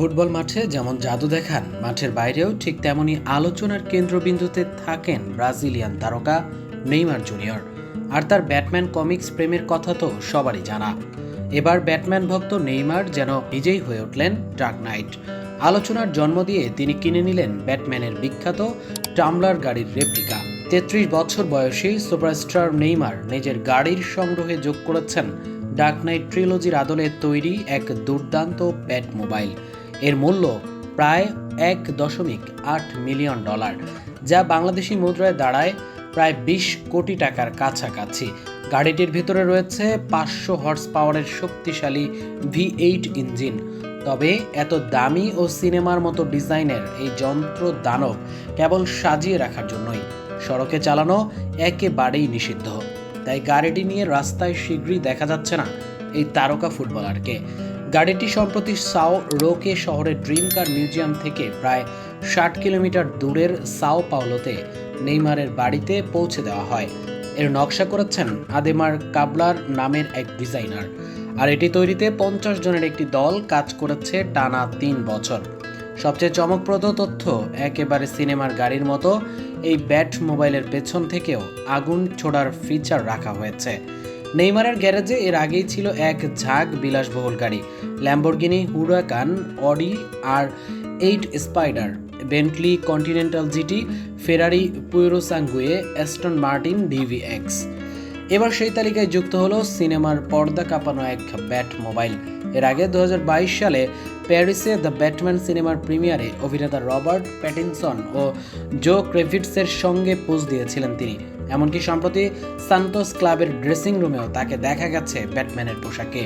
Football মাঠে যেমন জাদু দেখান, মাঠের বাইরেও ঠিক তেমনই আলোচনার কেন্দ্রবিন্দুতে থাকেন ব্রাজিলিয়ান তারকা নেইমার জুনিয়র। আর তার ব্যাটম্যান কমিক্স প্রেমের কথা তো সবারই জানা। এবার ব্যাটম্যান ভক্ত নেইমার যেন নিজেই হয়ে উঠলেন ডার্ক নাইট। আলোচনার জন্ম দিয়ে তিনি কিনে নিলেন ব্যাটম্যানের বিখ্যাত টামলার গাড়ির রেপ্লিকা। তেত্রিশ বছর বয়সী সুপারস্টার নেইমার নিজের গাড়ির সংগ্রহে যোগ করেছেন ডার্ক নাইট ট্রিলজির আদলে তৈরি এক দুর্দান্ত ব্যাট মোবাইল। এর মূল্য প্রায় এক দশমিক আট মিলিয়ন ডলার, যা বাংলাদেশি মুদ্রায় দাঁড়ায় প্রায় বিশ কোটি টাকার কাছাকাছি। গাড়িটির ভিতরে রয়েছে পাঁচশো হর্স পাওয়ারের শক্তিশালী ভি এইট ইঞ্জিন। তবে এত দামি ও সিনেমার মতো ডিজাইনের এই যন্ত্র দানব কেবল সাজিয়ে রাখার জন্যই। সড়কে চালানো একেবারেই নিষিদ্ধ। তাই গাড়িটি নিয়ে রাস্তায় শীঘ্রই দেখা যাচ্ছে না এই তারকা ফুটবলারকে। গাড়িটি সম্প্রতি সাও রোকে শহরের ড্রিম কার মিউজিয়াম থেকে প্রায় ষাট কিলোমিটার দূরের সাও পাওলোতে নেইমারের বাড়িতে পৌঁছে দেওয়া হয়। এর নকশা করেছেন আদেমার কাবলার নামের এক ডিজাইনার। আর এটি তৈরিতে পঞ্চাশ জনের একটি দল কাজ করেছে টানা তিন বছর। সবচেয়ে চমকপ্রদ তথ্য, একেবারে সিনেমার গাড়ির মতো এই ব্যাট মোবাইলের পেছন থেকেও আগুন ছোড়ার ফিচার রাখা হয়েছে। নেইমারের গ্যারেজে এর আগেই ছিল এক ঝাঁক বিলাসবহুল গাড়ি। Lamborghini, Huracan, Audi R eight Spyder, Bentley Continental GT, Ferrari Purosangue, Aston Martin DB X এবার সেই তালিকায় যুক্ত হলো সিনেমার পর্দা কাঁপানো এক ব্যাট মোবাইল। এর আগে দুহাজার বাইশ সালে প্যারিসে দ্য ব্যাটম্যান সিনেমার প্রিমিয়ারে অভিনেতা রবার্ট প্যাটিনসন ও জো ক্রেভিটসের সঙ্গে পোজ দিয়েছিলেন তিনি। এমনকি সম্প্রতি সান্তোস ক্লাবের ড্রেসিং রুমেও তাকে দেখা গেছে ব্যাটম্যানের পোশাকে।